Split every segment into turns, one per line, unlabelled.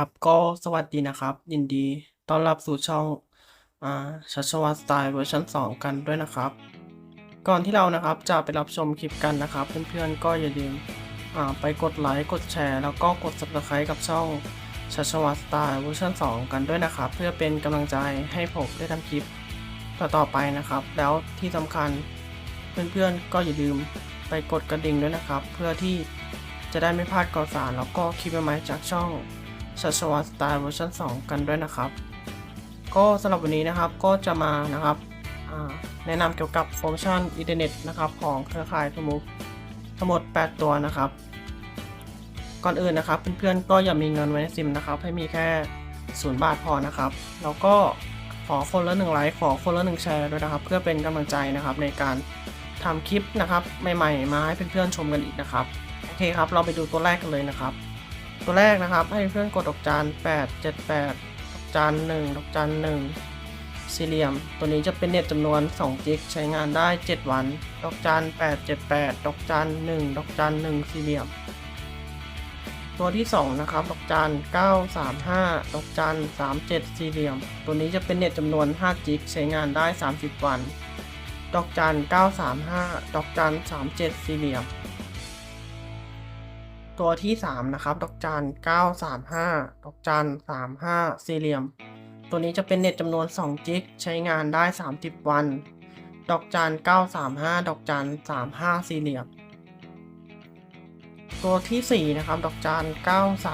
ครับก็สวัสดีนะครับ ยินดีต้อนรับสู่ช่องอ่าชัชวาสไตล์เวอร์ชัน2 กันด้วยนะครับ ก่อนที่เรานะครับจะไปรับชมคลิปกันนะครับ เพื่อนๆก็อย่าลืมอ่าไปกดไลค์กดแชร์ แล้วก็กด subscribe กับช่องชัชวาสไตล์เวอร์ชัน2 กันด้วยนะครับ เพื่อเป็นกำลังใจให้ผมได้ทำคลิปต่อๆไปนะครับ แล้วที่สำคัญเพื่อนๆก็อย่าลืมไปกดกระดิ่งด้วยนะครับ เพื่อที่จะได้ไม่พลาดข่าวสารแล้วก็คลิปใหม่ๆจากช่อง ชัชวาสไตล์เวอร์ชัน2 กันด้วยนะครับ ก็สำหรับวันนี้นะครับก็จะมานะครับแนะนำเกี่ยวกับโปรโมชั่นอินเทอร์เน็ตนะครับของเครือข่ายทมุทั้งหมด 8 ตัวนะครับ ก่อนอื่นนะครับเพื่อนๆก็อย่ามีเงินไว้ในซิมนะครับ ให้มีแค่ศูนย์บาทพอนะครับ แล้วก็ขอคนละหนึ่งไลค์ขอคนละหนึ่งแชร์ด้วยนะครับ เพื่อเป็นกำลังใจนะครับในการทำคลิปนะครับใหม่ๆ มาให้เพื่อนๆชมกันอีกนะครับ โอเคครับ เราไปดูตัวแรกกันเลยนะครับ ตัวแรกนะครับ ให้เพื่อนกดดอกจาน8 7 8ดอกจาน1ดอกจาน1สี่เหลี่ยม ตัวนี้จะเป็นเน็ตจำนวน2จิกใช้งานได้ 7 วัน ดอกจาน8 7 8ดอกจาน1ดอกจาน1สี่เหลี่ยม ตัวที่ 2 นะครับ ดอกจาน935ดอกจาน37สี่เหลี่ยม ตัวนี้จะเป็นเน็ตจำนวน5จิกใช้งานได้ 30 วัน ดอกจาน935ดอกจาน37สี่เหลี่ยม ตัวที่ 3 นะครับ ดอกจัน935 ดอกจัน35 สี่เหลี่ยม ตัวนี้จะเป็นเน็ตจำนวน 2 จิก ใช้งานได้ 30 วัน ดอกจัน935 ดอกจัน35 สี่เหลี่ยม ตัวที่ 4 นะครับ ดอกจัน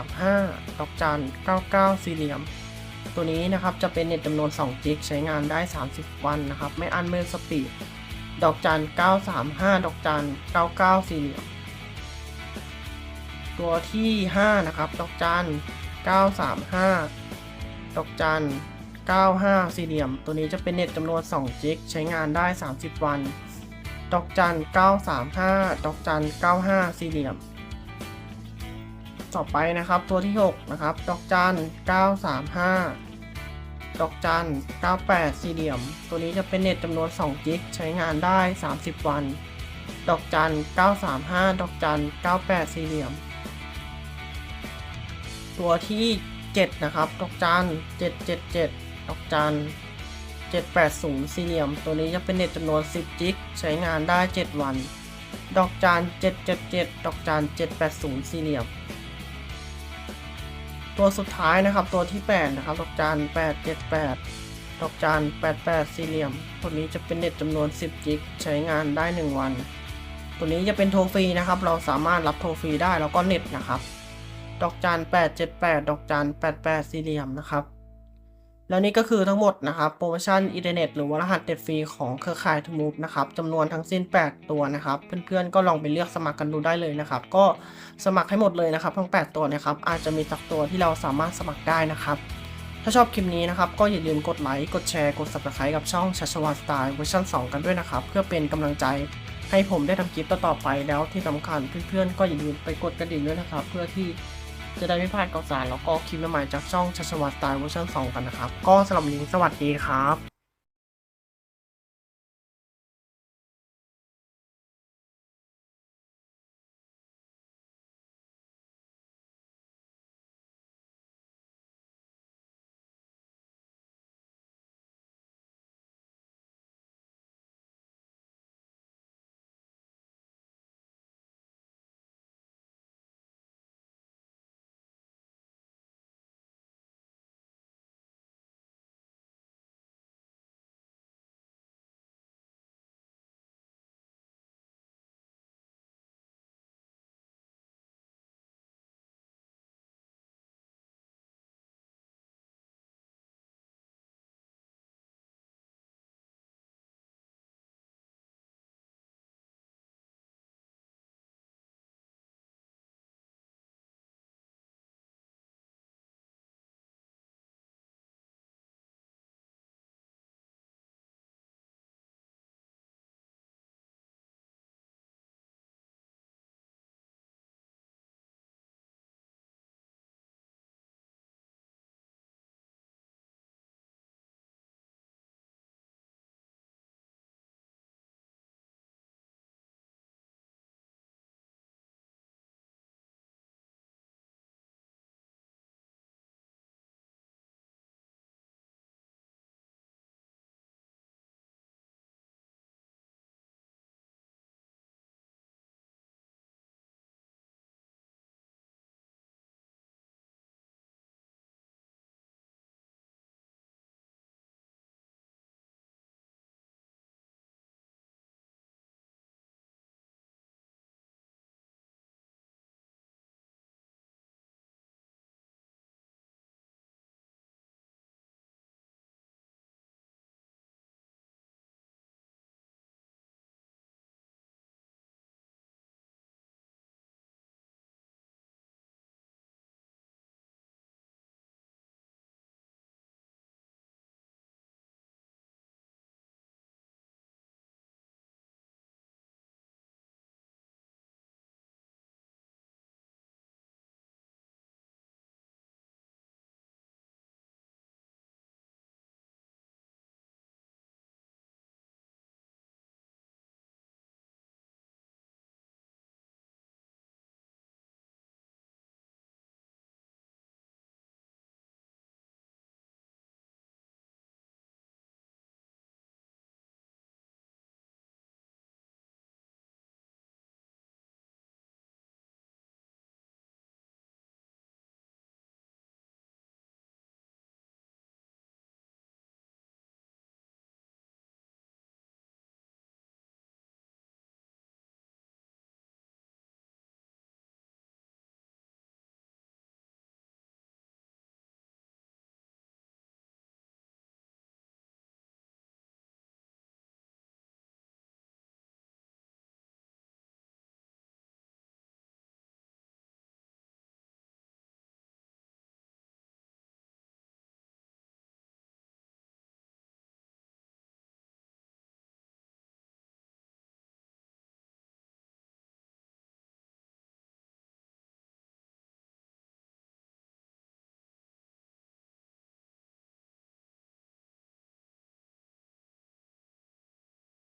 935 ดอกจัน99 สี่เหลี่ยม ตัวนี้นะครับจะเป็นเน็ตจำนวน 2 จิก ใช้งานได้ 30 วันนะครับ ไม่อันไม่สปีด ดอกจัน935 ดอกจัน99 สี่เหลี่ยม ตัวที่ 5 นะครับ ดอกจัน 935 ดอกจัน 95 สี่เหลี่ยม ตัวนี้จะเป็นเน็ตจำนวน 2 จิก ใช้งานได้ 30 วัน ดอกจัน 935 ดอกจัน 95 สี่เหลี่ยม ต่อไปนะครับ ตัวที่ 6 นะครับ ดอกจัน 935 ดอกจัน 98 สี่เหลี่ยม ตัวนี้จะเป็นเน็ตจำนวน 2 จิก ใช้งานได้ 30 วันดอกจัน 935 ดอกจัน 98 สี่เหลี่ยม ตัวที่ 7 นะครับ ดอกจัน777 ดอกจัน780 สี่เหลี่ยม ตัวนี้จะเป็นเน็ตจำนวน 10 จิก ใช้งานได้ 7 วัน ดอกจัน777 ดอกจัน780 สี่เหลี่ยม ตัวสุดท้ายนะครับ ตัวที่ 8 นะครับ ดอกจัน878 ดอกจัน88 สี่เหลี่ยม ตัวนี้จะเป็นเน็ตจำนวน 10 จิก ใช้งานได้ 1 วัน ตัวนี้จะเป็นโทรฟรีนะครับ เราสามารถรับโทรฟรีได้แล้วก็เน็ตนะครับ ดอกจัน878 ดอกจัน88 สี่เหลี่ยมนะครับ แล้วนี่ก็คือทั้งหมดนะครับโปรโมชั่นอินเทอร์เน็ตหรือว่ารหัสเด็ดฟรีของเครือข่ายทูมูฟนะครับจำนวนทั้งสิ้น 8 ตัวนะครับ เพื่อนๆก็ลองไปเลือกสมัครกันดูได้เลยนะครับ ก็สมัครให้หมดเลยนะครับ ทั้ง 8 ตัวนะครับ อาจจะมีสักตัวที่เราสามารถสมัครได้นะครับถ้าชอบคลิปนี้นะครับ ก็อย่าลืมกดไลค์ กดแชร์ กด subscribe กับช่องชัชวาสไตล์เวอร์ชัน2 กันด้วยนะครับ เพื่อเป็นกำลังใจให้ผมได้ทำคลิปต่อๆไปแล้วที่สำคัญเพื่อนๆก็อย่าลืมไปกดกระดิ่งด้วยนะครับ เพื่อที่ จะได้ไม่พลาดข่าวสารแล้วก็คลิปใหม่ๆจากช่องชัชวาสไตล์เวอร์ชัน2กันนะครับ ก็สำหรับวันนี้สวัสดีครับ